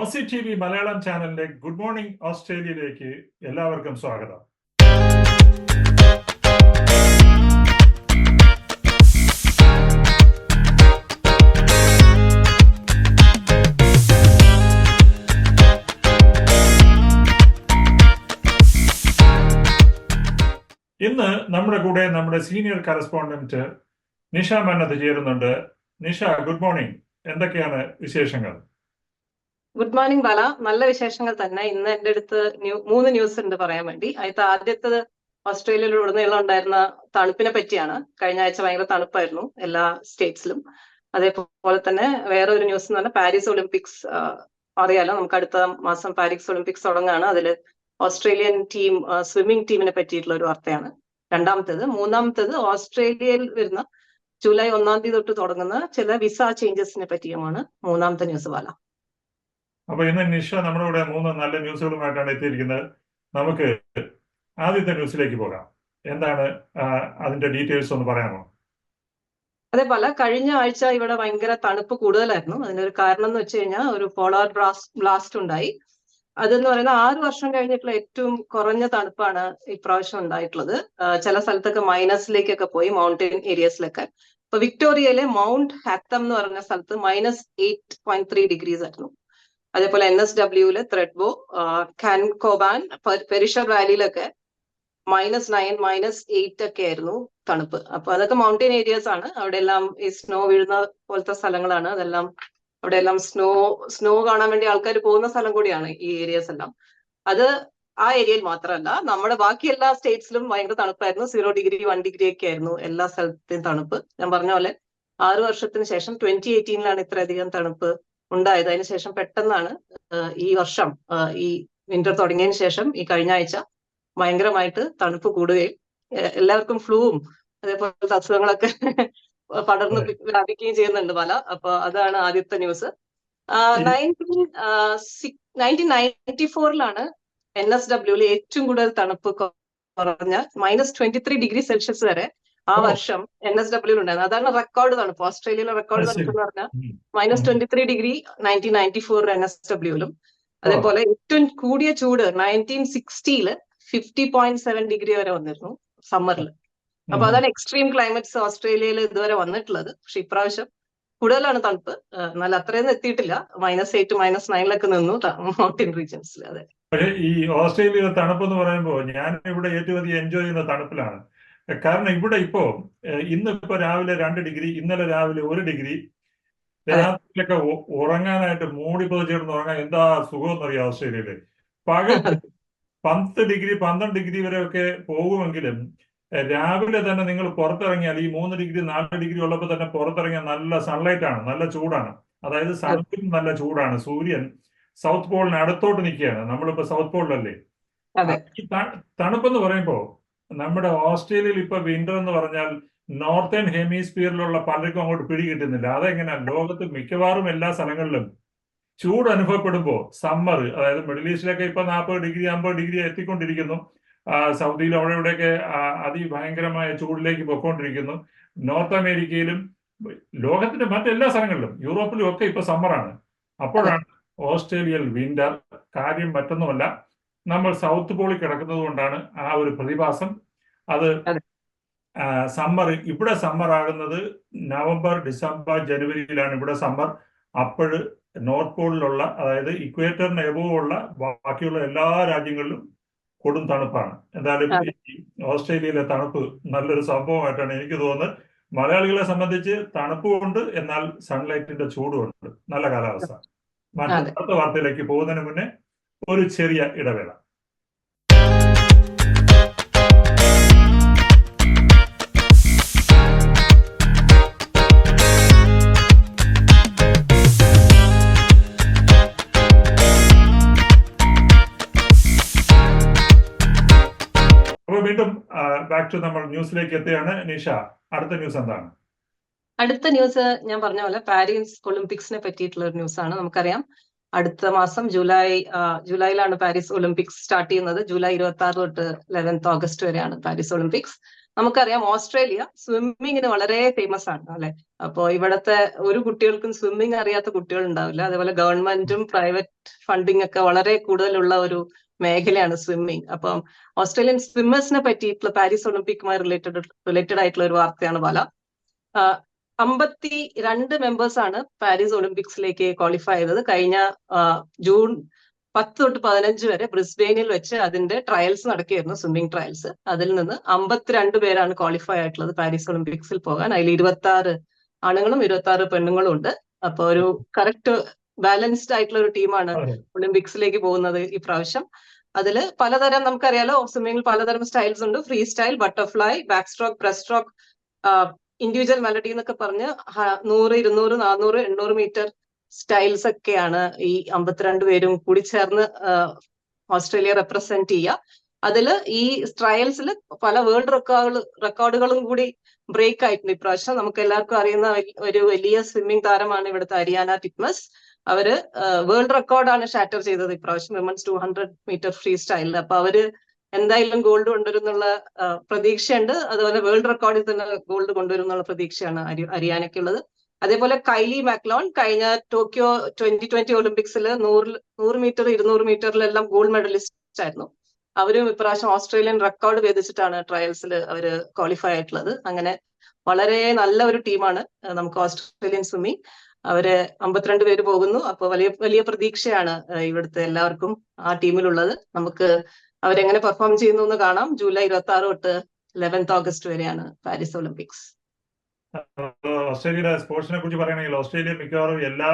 Aussie T V Malayalam ചാനലിന്റെ good morning ഓസ്ട്രേലിയയിലേക്ക് എല്ലാവർക്കും സ്വാഗതം. ഇന്ന് നമ്മുടെ കൂടെ നമ്മുടെ സീനിയർ കറസ്പോണ്ടന്റ് നിഷ മന്നത്ത് ചേരുന്നുണ്ട്. Nisha good morning. എന്തൊക്കെയാണ് വിശേഷങ്ങൾ? Good morning Bala. നല്ല വിശേഷങ്ങൾ തന്നെ. ഇന്ന് എന്റെ അടുത്ത് മൂന്ന് ന്യൂസ് ഉണ്ട് പറയാൻ വേണ്ടി. അതിൽ ആദ്യത്തത് ഓസ്ട്രേലിയയിൽ ഉടനീളം ഉണ്ടായിരുന്ന തണുപ്പിനെ പറ്റിയാണ്. കഴിഞ്ഞ ആഴ്ച ഭയങ്കര തണുപ്പായിരുന്നു എല്ലാ സ്റ്റേറ്റ്സിലും. അതേപോലെ തന്നെ വേറെ ഒരു ന്യൂസ് എന്ന് പറഞ്ഞാൽ പാരീസ് ഒളിമ്പിക്സ് അറിയാലോ. നമുക്ക് അടുത്ത മാസം പാരീസ് ഒളിമ്പിക്സ് തുടങ്ങുകയാണ് അതിൽ ഓസ്ട്രേലിയൻ ടീം സ്വിമ്മിംഗ് ടീമിനെ പറ്റിയിട്ടുള്ള ഒരു വാർത്തയാണ്. രണ്ടാമത്തേത്. മൂന്നാമത്തേത് ഓസ്ട്രേലിയയിൽ വരുന്ന ജൂലൈ ഒന്നാം തീയതി തൊട്ട് തുടങ്ങുന്ന ചില വിസ ചേഞ്ചസിനെ പറ്റിയുമാണ് മൂന്നാമത്തെ ന്യൂസ് ബാല. അപ്പൊ ഇന്ന് നിഷ നമ്മുടെ കൂടെ മൂന്ന് നല്ല ന്യൂസുകളുമായിട്ടാണ് എത്തിയിരിക്കുന്നത്. നമുക്ക് ആദ്യത്തെ ന്യൂസിലേക്ക് പോകാം. എന്താണ് അതിന്റെ ഡീറ്റെയിൽസ് ഒന്ന് പറയാമോ? അതേപോലെ കഴിഞ്ഞ ആഴ്ച ഇവിടെ ഭയങ്കര തണുപ്പ് കൂടുതലായിരുന്നു. അതിനൊരു കാരണം എന്ന് വെച്ച് കഴിഞ്ഞാൽ ഒരു പോളാർ ബ്ലാസ്റ്റ് ഉണ്ടായി. അതെന്ന് പറയുന്ന ആറ് വർഷം കഴിഞ്ഞിട്ടുള്ള ഏറ്റവും കുറഞ്ഞ തണുപ്പാണ് ഇപ്രാവശ്യം ഉണ്ടായിട്ടുള്ളത്. ചില സ്ഥലത്തൊക്കെ മൈനസിലേക്കൊക്കെ പോയി മൗണ്ടൻ ഏരിയസിലൊക്കെ. ഇപ്പൊ വിക്ടോറിയയിലെ മൗണ്ട് ഹാക്തം എന്ന് പറഞ്ഞ സ്ഥലത്ത് minus eight point three degrees ആയിരുന്നു. അതേപോലെ എൻ എസ് ഡബ്ല്യൂൽ ത്രെഡ്ബോ കാൻകോബാൻ പെരിഷർ വാലിയിലൊക്കെ മൈനസ് നയൻ മൈനസ് എയ്റ്റ് ഒക്കെ ആയിരുന്നു തണുപ്പ്. അപ്പൊ അതൊക്കെ മൗണ്ടൻ ഏരിയാസ് ആണ്. അവിടെ എല്ലാം ഈ സ്നോ വീഴുന്ന പോലത്തെ സ്ഥലങ്ങളാണ്. അതെല്ലാം അവിടെ എല്ലാം സ്നോ സ്നോ കാണാൻ വേണ്ടി ആൾക്കാർ പോകുന്ന സ്ഥലം കൂടിയാണ് ഈ ഏരിയാസ് എല്ലാം. അത് ആ ഏരിയയിൽ മാത്രമല്ല നമ്മുടെ ബാക്കി എല്ലാ സ്റ്റേറ്റ്സിലും ഭയങ്കര തണുപ്പായിരുന്നു. സീറോ ഡിഗ്രി വൺ ഡിഗ്രി ഒക്കെ ആയിരുന്നു എല്ലാ സ്ഥലത്തെയും തണുപ്പ്. ഞാൻ പറഞ്ഞ പോലെ ആറു വർഷത്തിന് ശേഷം ട്വന്റി എയ്റ്റീനിലാണ് ഇത്രയധികം തണുപ്പ്. ഉണ്ടായത്. അതിന് ശേഷം പെട്ടെന്നാണ് ഈ വർഷം ഈ വിന്റർ തുടങ്ങിയതിന് ശേഷം ഈ കഴിഞ്ഞ ആഴ്ച ഭയങ്കരമായിട്ട് തണുപ്പ് കൂടുകയും എല്ലാവർക്കും ഫ്ലൂവും അതേപോലത്തെ അസുഖങ്ങളൊക്കെ പടർന്ന്. വ്യാപിക്കുകയും ചെയ്യുന്നുണ്ട് പല. അപ്പൊ അതാണ് ആദ്യത്തെ ന്യൂസ് നയന്റീൻ നയന്റീൻ നയന്റി ഫോറിലാണ് എൻ എസ് ഡബ്ല്യൂൽ ഏറ്റവും കൂടുതൽ തണുപ്പ് കുറഞ്ഞ minus twenty three degree Celsius വരെ ആ വർഷം എൻ എസ് ഡബ്ല്യൂ ഉണ്ടായിരുന്നു. അതാണ് റെക്കോർഡ് തണുപ്പ് ഓസ്ട്രേലിയയിലെ റെക്കോർഡ് തണുപ്പ് എന്ന് പറഞ്ഞാൽ minus. Twenty three degree nineteen ninety four N S ഡബ്ല്യൂലും അതേപോലെ ഏറ്റവും കൂടിയ ചൂട് നയന്റീൻ സിക്സ്റ്റിയിൽ ഫിഫ്റ്റി പോയിന്റ് സെവൻ ഡിഗ്രി വരെ വന്നിരുന്നു സമ്മറിൽ അപ്പൊ അതാണ് എക്സ്ട്രീം ക്ലൈമറ്റ്സ് ഓസ്ട്രേലിയയിൽ ഇതുവരെ വന്നിട്ടുള്ളത്. പക്ഷെ ഇപ്രാവശ്യം കൂടുതലാണ് തണുപ്പ്. എന്നാൽ അത്രയൊന്നും എത്തിയിട്ടില്ല. മൈനസ് എയ്റ്റ് മൈനസ് നയനിലൊക്കെ നിന്നു മൗണ്ടൻ റീജിയൻസിൽ അതെ. പക്ഷേ ഈ ഓസ്ട്രേലിയയിലെ തണുപ്പ് എന്ന് പറയുമ്പോൾ ഞാൻ ഇവിടെ ഏറ്റവും അധികം എൻജോയ് ചെയ്യുന്ന തണുപ്പിലാണ്. കാരണം ഇവിടെ ഇപ്പോ ഇന്നിപ്പോ രാവിലെ രണ്ട് ഡിഗ്രി ഇന്നലെ രാവിലെ ഒരു ഡിഗ്രി. രാത്രിയിലൊക്കെ ഉറങ്ങാനായിട്ട് മൂടി പൊതിച്ചിരുന്ന് ഉറങ്ങാൻ എന്താ സുഖം എന്നറിയാം ഓസ്ട്രേലിയയിൽ പകൽ പത്ത് ഡിഗ്രി പന്ത്രണ്ട് ഡിഗ്രി വരെയൊക്കെ പോകുമെങ്കിലും ഏഹ്, രാവിലെ തന്നെ നിങ്ങൾ പുറത്തിറങ്ങിയാൽ ഈ മൂന്ന് ഡിഗ്രി നാല് ഡിഗ്രി ഉള്ളപ്പോൾ തന്നെ പുറത്തിറങ്ങിയാൽ നല്ല സൺലൈറ്റ് ആണ് നല്ല ചൂടാണ്. അതായത് സൺലൈറ്റ് നല്ല ചൂടാണ്. സൂര്യൻ സൗത്ത് പോളിന് അടുത്തോട്ട് നിൽക്കുകയാണ്. നമ്മളിപ്പോ സൗത്ത് പോളിലല്ലേ തണുപ്പെന്ന് പറയുമ്പോൾ നമ്മുടെ ഓസ്ട്രേലിയയിൽ ഇപ്പൊ വിന്റർ എന്ന് പറഞ്ഞാൽ നോർത്തേൺ ഹെമിസ്ഫിയറിലുള്ള പലർക്കും അങ്ങോട്ട് പിടികിട്ടുന്നില്ല. അതെങ്ങനെ? ലോകത്ത് മിക്കവാറും എല്ലാ സ്ഥലങ്ങളിലും ചൂട് അനുഭവപ്പെടുമ്പോൾ സമ്മർ അതായത് മിഡിൽ ഈസ്റ്റിലൊക്കെ ഇപ്പൊ നാൽപ്പത് ഡിഗ്രി അമ്പത് ഡിഗ്രി എത്തിക്കൊണ്ടിരിക്കുന്നു. സൗദിയിൽ അവിടെ ഇവിടെയൊക്കെ അതിഭയങ്കരമായ ചൂടിലേക്ക് പൊയ്ക്കൊണ്ടിരിക്കുന്നു. നോർത്ത് അമേരിക്കയിലും ലോകത്തിന്റെ മറ്റെല്ലാ സ്ഥലങ്ങളിലും യൂറോപ്പിലും ഒക്കെ ഇപ്പൊ സമ്മറാണ് അപ്പോഴാണ് ഓസ്ട്രേലിയൻ വിന്റർ കാര്യം മറ്റൊന്നുമല്ല. നമ്മൾ സൗത്ത് പോളിൽ കിടക്കുന്നത് കൊണ്ടാണ് ആ ഒരു പ്രതിഭാസം. അത് സമ്മർ ഇവിടെ സമ്മർ ആകുന്നത് നവംബർ ഡിസംബർ ജനുവരിയിലാണ് ഇവിടെ സമ്മർ. അപ്പോഴ് നോർത്ത് പോളിലുള്ള അതായത് ഇക്വേറ്ററിന് എബോവുള്ള ബാക്കിയുള്ള എല്ലാ രാജ്യങ്ങളിലും കൊടും തണുപ്പാണ്. എന്തായാലും ഓസ്ട്രേലിയയിലെ തണുപ്പ് നല്ലൊരു സംഭവമായിട്ടാണ് എനിക്ക് തോന്നുന്നത്. മലയാളികളെ സംബന്ധിച്ച് തണുപ്പുമുണ്ട് എന്നാൽ സൺലൈറ്റിന്റെ ചൂടുമുണ്ട് നല്ല കാലാവസ്ഥ. മറ്റു വാർത്തയിലേക്ക് പോകുന്നതിന് മുന്നേ ഒരു ചെറിയ ഇടവേള. വീണ്ടും ബാക്ക് ടു അടുത്ത ന്യൂസ് എന്താണ്? അടുത്ത ന്യൂസ് ഞാൻ പറഞ്ഞ പോലെ പാരീസ് ഒളിമ്പിക്സിനെ പറ്റിയിട്ടുള്ള ഒരു ന്യൂസ് ആണ് നമുക്കറിയാം. അടുത്ത മാസം ജൂലൈ ജൂലൈയിലാണ് പാരീസ് ഒളിമ്പിക്സ് സ്റ്റാർട്ട് ചെയ്യുന്നത്. ജൂലൈ ഇരുപത്തി ആറ് തൊട്ട് ലെവൻത്ത് ഓഗസ്റ്റ് വരെയാണ് പാരീസ് ഒളിമ്പിക്സ്. നമുക്കറിയാം ഓസ്ട്രേലിയ സ്വിമ്മിങ്ങിന് വളരെ ഫേമസ് ആണ് അല്ലെ? അപ്പോ ഇവിടത്തെ ഒരു കുട്ടികൾക്കും സ്വിമ്മിങ് അറിയാത്ത കുട്ടികൾ ഉണ്ടാവില്ല അതേപോലെ ഗവൺമെന്റും പ്രൈവറ്റ് ഫണ്ടിങ് ഒക്കെ വളരെ കൂടുതലുള്ള ഒരു മേഖലയാണ് സ്വിമ്മിങ്. അപ്പം ഓസ്ട്രേലിയൻ സ്വിമ്മേഴ്സിനെ പറ്റിയിട്ടുള്ള പാരീസ് ഒളിമ്പിക്കുമായി റിലേറ്റഡ് റിലേറ്റഡ് ആയിട്ടുള്ള ഒരു വാർത്തയാണ് പല അമ്പത്തി രണ്ട് മെമ്പേഴ്സാണ് പാരീസ് ഒളിമ്പിക്സിലേക്ക് ക്വാളിഫൈ ചെയ്തത്. കഴിഞ്ഞ ജൂൺ പത്ത് തൊട്ട് പതിനഞ്ച് വരെ ബ്രിസ്ബെയിനിൽ വെച്ച് അതിന്റെ ട്രയൽസ് നടക്കുകയായിരുന്നു സ്വിമ്മിംഗ് ട്രയൽസ് അതിൽ നിന്ന് അമ്പത്തിരണ്ട് പേരാണ് ക്വാളിഫൈ ആയിട്ടുള്ളത് പാരീസ് ഒളിമ്പിക്സിൽ പോകാൻ. അതിൽ ഇരുപത്തി ആറ് ആണുങ്ങളും ഇരുപത്തി ആറ് പെണ്ണുങ്ങളും ഉണ്ട്. അപ്പൊ ഒരു കറക്റ്റ് ബാലൻസ്ഡ് ആയിട്ടുള്ള ഒരു ടീമാണ്. ഒളിമ്പിക്സിലേക്ക് പോകുന്നത് ഈ പ്രാവശ്യം. അതിൽ പലതരം നമുക്കറിയാലോ സ്വിമ്മിംഗിൽ പലതരം സ്റ്റൈൽസ് ഉണ്ട്. Freestyle butterfly backstroke breaststroke individual melody എന്നൊക്കെ പറഞ്ഞ് നൂറ് ഇരുന്നൂറ് നാനൂറ് എണ്ണൂറ് മീറ്റർ സ്റ്റൈൽസ് ഒക്കെയാണ് ഈ അമ്പത്തിരണ്ട് പേരും കൂടി ചേർന്ന് ഓസ്ട്രേലിയ റെപ്രസെന്റ് ചെയ്യുക. അതിൽ ഈ ട്രയൽസിൽ പല വേൾഡ് റെക്കോർഡ് റെക്കോർഡുകളും കൂടി ബ്രേക്ക് ആയിട്ടുണ്ട്. ഇപ്രാവശ്യം നമുക്ക് എല്ലാവർക്കും അറിയുന്ന ഒരു വലിയ സ്വിമ്മിംഗ് താരമാണ് ഇവിടുത്തെ ഹരിയാന ടിറ്റ്മസ്. അവർ വേൾഡ് റെക്കോർഡാണ് ഷാറ്റർ ചെയ്തത്. ഇപ്രാവശ്യം women's two hundred metre free സ്റ്റൈലിൽ അപ്പൊ അവർ എന്തായാലും ഗോൾഡ് കൊണ്ടുവരും എന്നുള്ള പ്രതീക്ഷയുണ്ട്. അതുപോലെ വേൾഡ് റെക്കോർഡിൽ തന്നെ ഗോൾഡ് കൊണ്ടുവരും എന്നുള്ള പ്രതീക്ഷയാണ് ഹരിയാനയ്ക്കുള്ളത് അതേപോലെ കൈലി മാക്ലോൺ കഴിഞ്ഞ ടോക്കിയോ ട്വന്റി ട്വന്റി ഒളിമ്പിക്സിൽ നൂറിൽ നൂറ് മീറ്റർ ഇരുന്നൂറ് മീറ്ററിലെല്ലാം ഗോൾഡ് മെഡലിസ്റ്റ് ആയിരുന്നു. അവരും ഇപ്രാവശ്യം ഓസ്ട്രേലിയൻ റെക്കോർഡ് ഭേദിച്ചിട്ടാണ് ട്രയൽസിൽ അവർ ക്വാളിഫൈ ആയിട്ടുള്ളത്. അങ്ങനെ വളരെ നല്ല ഒരു ടീമാണ് നമുക്ക് ഓസ്ട്രേലിയൻ സ്വിമ്മിങ് അവർ അമ്പത്തിരണ്ട് പേര് പോകുന്നു. അപ്പൊ വലിയ വലിയ പ്രതീക്ഷയാണ് ഇവിടുത്തെ എല്ലാവർക്കും ആ ടീമിലുള്ളത്. നമുക്ക് അവരെങ്ങനെ പെർഫോം ചെയ്യുന്നു എന്ന് കാണാം. ജൂലൈ ഇരുപത്തി ആറ് തൊട്ട് ലെവൻത്ത് ഓഗസ്റ്റ് വരെയാണ് പാരീസ് ഒളിമ്പിക്സ് ഓസ്ട്രേലിയയുടെ സ്പോർട്സിനെ കുറിച്ച് പറയുകയാണെങ്കിൽ ഓസ്ട്രേലിയ മിക്കവാറും എല്ലാ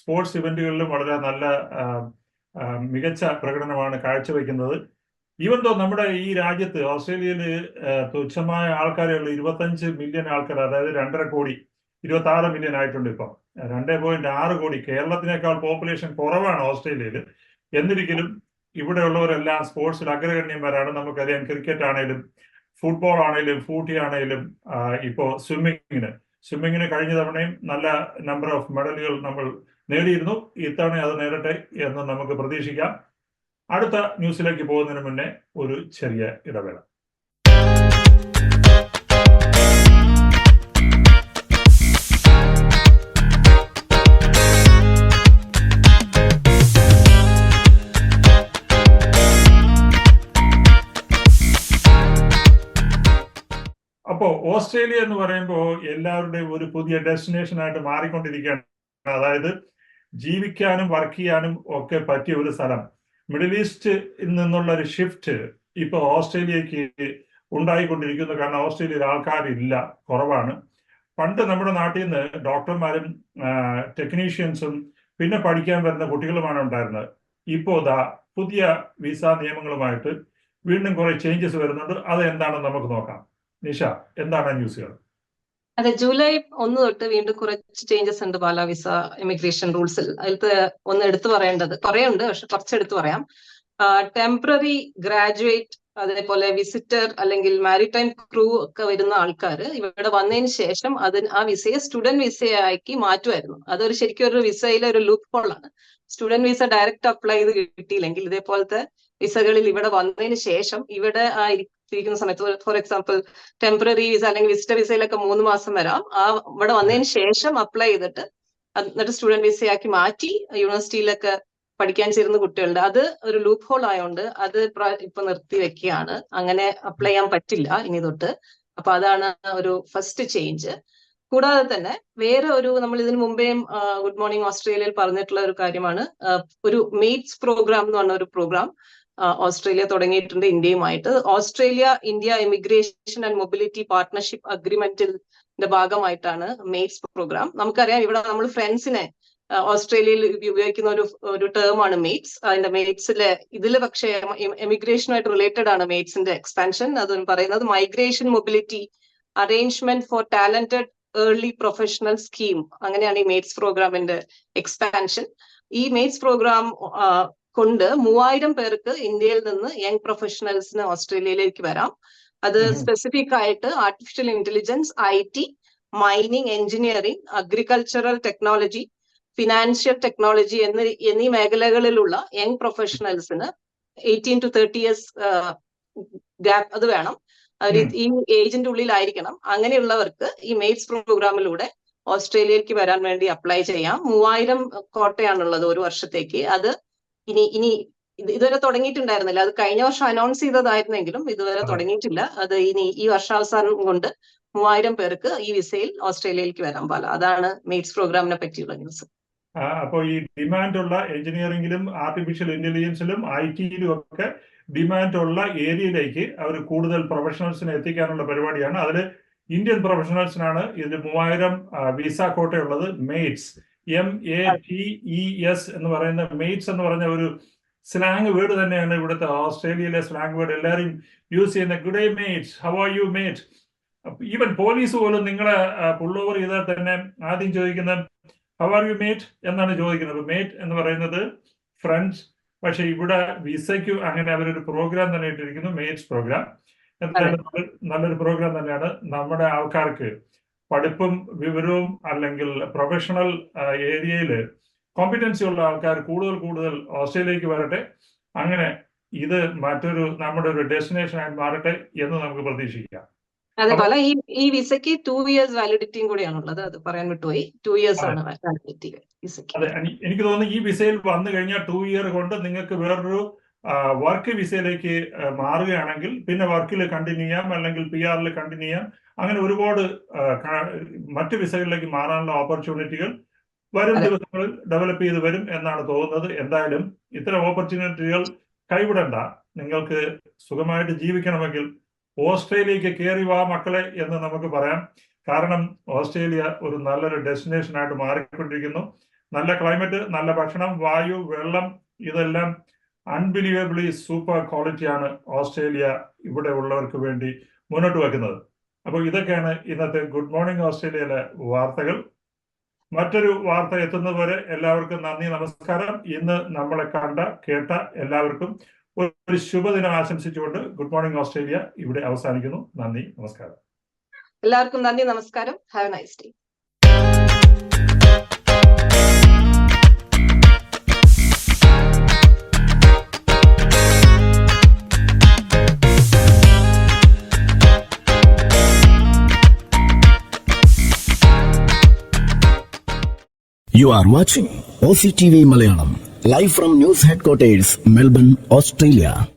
സ്പോർട്സ് ഇവന്റുകളിലും വളരെ നല്ല മികച്ച പ്രകടനമാണ് കാഴ്ചവെക്കുന്നത്. ഈവൻ തോ നമ്മുടെ ഈ രാജ്യത്ത് ഓസ്ട്രേലിയയിൽ തുച്ഛമായ ആൾക്കാരെയുള്ള ഇരുപത്തഞ്ച് മില്യൺ ആൾക്കാർ അതായത് രണ്ടര കോടി ഇരുപത്തി ആറ് മില്യൺ ആയിട്ടുണ്ട് ഇപ്പം. രണ്ടേ പോയിന്റ് ആറ് കോടി കേരളത്തിനേക്കാൾ പോപ്പുലേഷൻ കുറവാണ് ഓസ്ട്രേലിയയിൽ. എന്നിരിക്കലും ഇവിടെയുള്ളവരെല്ലാം സ്പോർട്സിൽ അഗ്രഗണ്യന്മാരാണ് നമുക്കറിയാം. ക്രിക്കറ്റ് ആണെങ്കിലും ഫുട്ബോൾ ആണെങ്കിലും ഫൂട്ടി ആണെങ്കിലും ഇപ്പോ സ്വിമ്മിങ്ങിന്. സ്വിമ്മിങ്ങിന് കഴിഞ്ഞ തവണയും നല്ല നമ്പർ ഓഫ് മെഡലുകൾ നമ്മൾ നേടിയിരുന്നു. ഇത്തവണ അത് നേടട്ടെ എന്ന് നമുക്ക് പ്രതീക്ഷിക്കാം. അടുത്ത ന്യൂസിലേക്ക് പോകുന്നതിന് മുന്നേ ഒരു ചെറിയ ഇടവേള. അപ്പോ ഓസ്ട്രേലിയ എന്ന് പറയുമ്പോൾ എല്ലാവരുടെയും ഒരു പുതിയ ഡെസ്റ്റിനേഷൻ ആയിട്ട് മാറിക്കൊണ്ടിരിക്കുകയാണ്. അതായത് ജീവിക്കാനും വർക്ക് ചെയ്യാനും ഒക്കെ പറ്റിയ ഒരു സ്ഥലം. മിഡിൽ ഈസ്റ്റ് നിന്നുള്ള ഒരു ഷിഫ്റ്റ് ഇപ്പൊ ഓസ്ട്രേലിയക്ക് ഉണ്ടായിക്കൊണ്ടിരിക്കുന്നു. കാരണം ഓസ്ട്രേലിയയിൽ ആൾക്കാരില്ല കുറവാണ്. പണ്ട് നമ്മുടെ നാട്ടിൽ നിന്ന് ഡോക്ടർമാരും ടെക്നീഷ്യൻസും പിന്നെ പഠിക്കാൻ വരുന്ന കുട്ടികളുമാണ് ഉണ്ടായിരുന്നത്. ഇപ്പോ ദാ പുതിയ വിസ നിയമങ്ങളുമായിട്ട് വീണ്ടും കുറെ ചേഞ്ചസ് വരുന്നുണ്ട്. അത് എന്താണെന്ന് നമുക്ക് നോക്കാം. നിഷ എന്താണ് ന്യൂസുകൾ? അതെ ജൂലൈ ഒന്ന് തൊട്ട് വീണ്ടും കുറച്ച് ചേഞ്ചസ് ഉണ്ട് പാലാ വിസ ഇമിഗ്രേഷൻ റൂൾസിൽ അതിലത്തെ ഒന്ന് എടുത്തു പറയേണ്ടത് കുറെ ഉണ്ട് പക്ഷെ കുറച്ച് എടുത്തു പറയാം. ടെമ്പററി ഗ്രാജുവേറ്റ് അതേപോലെ വിസിറ്റർ അല്ലെങ്കിൽ മാരിടൈം ക്രൂ ഒക്കെ വരുന്ന ആൾക്കാർ ഇവിടെ വന്നതിന് ശേഷം അത് ആ വിസയെ സ്റ്റുഡന്റ് വിസയാക്കി മാറ്റുമായിരുന്നു. അതൊരു ശരിക്കും ഒരു വിസയിലെ ഒരു ലൂപ്പ് ഹോളാണ് സ്റ്റുഡന്റ് വിസ ഡയറക്റ്റ് അപ്ലൈ ചെയ്ത് കിട്ടിയില്ലെങ്കിൽ ഇതേപോലത്തെ വിസകളിൽ ഇവിടെ വന്നതിന് ശേഷം ഇവിടെ ഇരിക്കുന്ന സമയത്ത് ഫോർ എക്സാമ്പിൾ ടെമ്പററി വിസ അല്ലെങ്കിൽ വിസിറ്റർ വിസയിലൊക്കെ മൂന്ന് മാസം വരാം. ആ ഇവിടെ വന്നതിന് ശേഷം അപ്ലൈ ചെയ്തിട്ട് എന്നിട്ട് സ്റ്റുഡന്റ് വിസയാക്കി മാറ്റി യൂണിവേഴ്സിറ്റിയിലൊക്കെ പഠിക്കാൻ ചേരുന്ന കുട്ടികളുണ്ട്. അത് ഒരു ലൂപ്പ് ഹോൾ ആയതുകൊണ്ട് അത് ഇപ്പൊ നിർത്തി വെക്കുകയാണ്. അങ്ങനെ അപ്ലൈ ചെയ്യാൻ പറ്റില്ല ഇനി തൊട്ട്. അപ്പൊ അതാണ് ഒരു ഫസ്റ്റ് ചേഞ്ച് കൂടാതെ തന്നെ വേറെ ഒരു നമ്മൾ ഇതിനു മുമ്പേ ഗുഡ് മോർണിംഗ് ഓസ്ട്രേലിയയിൽ പറഞ്ഞിട്ടുള്ള ഒരു കാര്യമാണ്. ഒരു മെയ്റ്റ്സ് പ്രോഗ്രാം എന്ന് പറഞ്ഞ ഒരു പ്രോഗ്രാം ഓസ്ട്രേലിയ തുടങ്ങിയിട്ടുണ്ട് ഇന്ത്യയുമായിട്ട്. Australia India immigration and mobility partnership അഗ്രിമെന്റിന്റെ ഭാഗമായിട്ടാണ് മെയ്റ്റ്സ് പ്രോഗ്രാം നമുക്കറിയാം ഇവിടെ നമ്മൾ ഫ്രണ്ട്സിനെ ഓസ്ട്രേലിയയിൽ ഉപയോഗിക്കുന്ന ഒരു ഒരു ടേം ആണ് മെയ്റ്റ്സ് അതിന്റെ മെയ്റ്റ്സിലെ ഇതിൽ പക്ഷേ എമിഗ്രേഷനുമായിട്ട് റിലേറ്റഡ് ആണ് മെയ്റ്റ്സിന്റെ എക്സ്പാൻഷൻ അത് പറയുന്നത് migration mobility arrangement for talented early professional scheme അങ്ങനെയാണ് ഈ മെയ്റ്റ്സ് പ്രോഗ്രാമിന്റെ എക്സ്പാൻഷൻ ഈ മെയ്റ്റ്സ് പ്രോഗ്രാം കൊണ്ട് മൂവായിരം പേർക്ക് ഇന്ത്യയിൽ നിന്ന് യങ് പ്രൊഫഷണൽസിന് ഓസ്ട്രേലിയയിലേക്ക് വരാം. അത് സ്പെസിഫിക് ആയിട്ട് artificial intelligence I T mining engineering agricultural technology financial technology എന്നീ എന്നീ മേഖലകളിലുള്ള young പ്രൊഫഷണൽസിന് eighteen to thirty years gap അത് വേണം. അവർ. ഈ ഏജിന്റെ ഉള്ളിലായിരിക്കണം. അങ്ങനെയുള്ളവർക്ക് ഈ മെയ്റ്റ്സ് പ്രോഗ്രാമിലൂടെ ഓസ്ട്രേലിയയിലേക്ക് വരാൻ വേണ്ടി അപ്ലൈ ചെയ്യാം. മൂവായിരം കോട്ടയാണുള്ളത് ഒരു വർഷത്തേക്ക്. അത് ഇനി ഇനി ഇതുവരെ തുടങ്ങിയിട്ടുണ്ടായിരുന്നില്ല. അത് കഴിഞ്ഞ വർഷം അനൗൺസ് ചെയ്തതായിരുന്നെങ്കിലും ഇതുവരെ. തുടങ്ങിയിട്ടില്ല. അത് ഇനി ഈ വർഷാവസാനം കൊണ്ട് മൂവായിരം പേർക്ക് ഈ വിസയിൽ ഓസ്ട്രേലിയയിലേക്ക് വരാൻ പാടില്ല അതാണ് മെയ്റ്റ്സ് പ്രോഗ്രാമിനെ പറ്റിയുള്ള ന്യൂസ് അപ്പോൾ ഈ ഡിമാൻഡ് ഉള്ള എഞ്ചിനീയറിംഗിലും ആർട്ടിഫിഷ്യൽ ഇന്റലിജൻസിലും ഐ ടിയിലും ഒക്കെ ഡിമാൻഡ് ഉള്ള ഏരിയയിലേക്ക് അവർ കൂടുതൽ പ്രൊഫഷണൽസിനെ എത്തിക്കാനുള്ള പരിപാടിയാണ്. അതിൽ ഇന്ത്യൻ പ്രൊഫഷണൽസിനാണ് ഇതിൽ മൂവായിരം visa കോട്ടയുള്ളത് MATES M A T E S എന്ന് പറയുന്ന മെയ്റ്റ്സ് എന്ന് പറഞ്ഞ ഒരു സ്ലാങ് വേർഡ് തന്നെയാണ് ഇവിടുത്തെ ഓസ്ട്രേലിയയിലെ സ്ലാങ് വേർഡ് എല്ലാവരും യൂസ് ചെയ്യുന്ന good day mates how are you mate even police പോലും നിങ്ങളെ പുൾ ഓവർ ചെയ്താൽ തന്നെ ആദ്യം ചോദിക്കുന്ന ഹൗ ആർ യു മേറ്റ് എന്നാണ് ചോദിക്കുന്നത്. മേറ്റ് എന്ന് പറയുന്നത് ഫ്രണ്ട്സ് പക്ഷെ ഇവിടെ വിസയ്ക്ക് അങ്ങനെ അവരൊരു പ്രോഗ്രാം തന്നെ ഇട്ടിരിക്കുന്നു. മേറ്റ്സ് പ്രോഗ്രാം എന്തായാലും നല്ലൊരു പ്രോഗ്രാം തന്നെയാണ് നമ്മുടെ ആൾക്കാർക്ക്. പഠിപ്പും വിവരവും അല്ലെങ്കിൽ പ്രൊഫഷണൽ ഏരിയയിൽ കോമ്പിറ്റൻസി ഉള്ള ആൾക്കാർ കൂടുതൽ കൂടുതൽ ഓസ്ട്രേലിയക്ക് വരട്ടെ. അങ്ങനെ ഇത് മറ്റൊരു നമ്മുടെ ഒരു ഡെസ്റ്റിനേഷൻ ആയി മാറട്ടെ എന്ന് നമുക്ക് പ്രതീക്ഷിക്കാം. അതേപോലെ ഈ ഈ വിസയ്ക്ക് ടു ഇയേഴ്സ് വാലിഡിറ്റിയും കൂടിയാണുള്ളത് അത് പറയാൻ വിട്ടുപോയി. ടു ഇയേഴ്സ് ആണ് വാലിഡിറ്റി വിസയ്ക്ക്. അതെ എനിക്ക് തോന്നുന്നു ഈ വിസയിൽ വന്നു കഴിഞ്ഞാൽ ടു ഇയർ കൊണ്ട് നിങ്ങൾക്ക് വേറൊരു വർക്ക് വിസയിലേക്ക് മാറുകയാണെങ്കിൽ പിന്നെ വർക്കിൽ കണ്ടിന്യൂ ചെയ്യാം അല്ലെങ്കിൽ പി ആറിൽ കണ്ടിന്യൂ ചെയ്യാം. അങ്ങനെ ഒരുപാട് മറ്റു വിസകളിലേക്ക് മാറാനുള്ള ഓപ്പർച്യൂണിറ്റികൾ വരും ദിവസങ്ങളിൽ ഡെവലപ്പ് ചെയ്ത് വരും എന്നാണ് തോന്നുന്നത്. എന്തായാലും ഇത്തരം ഓപ്പർച്യൂണിറ്റികൾ കൈവിടണ്ട. നിങ്ങൾക്ക് സുഖമായിട്ട് ജീവിക്കണമെങ്കിൽ ഓസ്ട്രേലിയക്ക് കയറി വാ മക്കളെ എന്ന് നമുക്ക് പറയാം. കാരണം ഓസ്ട്രേലിയ ഒരു നല്ലൊരു ഡെസ്റ്റിനേഷൻ ആയിട്ട് മാറിക്കൊണ്ടിരിക്കുന്നു. നല്ല ക്ലൈമറ്റ് നല്ല ഭക്ഷണം വായു വെള്ളം ഇതെല്ലാം അൺബിലീവബിളി സൂപ്പർ ക്വാളിറ്റിയാണ് ഓസ്ട്രേലിയ ഇവിടെ ഉള്ളവർക്ക് വേണ്ടി മുന്നോട്ട് വെക്കുന്നത്. അപ്പോൾ ഇതൊക്കെയാണ് ഇന്നത്തെ ഗുഡ് മോർണിംഗ് ഓസ്ട്രേലിയയിലെ വാർത്തകൾ. മറ്റൊരു വാർത്ത എത്തുന്നതുവരെ എല്ലാവർക്കും നന്ദി നമസ്കാരം. ഇന്ന് നമ്മളെ കണ്ട കേട്ട എല്ലാവർക്കും ഒരു ശുഭദിനം ആശംസിച്ചുകൊണ്ട് ഗുഡ് മോർണിംഗ് ഓസ്ട്രേലിയ ഇവിടെ അവസാനിക്കുന്നു. നന്ദി നമസ്കാരം. എല്ലാവർക്കും നന്ദി നമസ്കാരം. Have a nice day You are watching OCTV Malayalam, live from News Headquarters, Melbourne, Australia.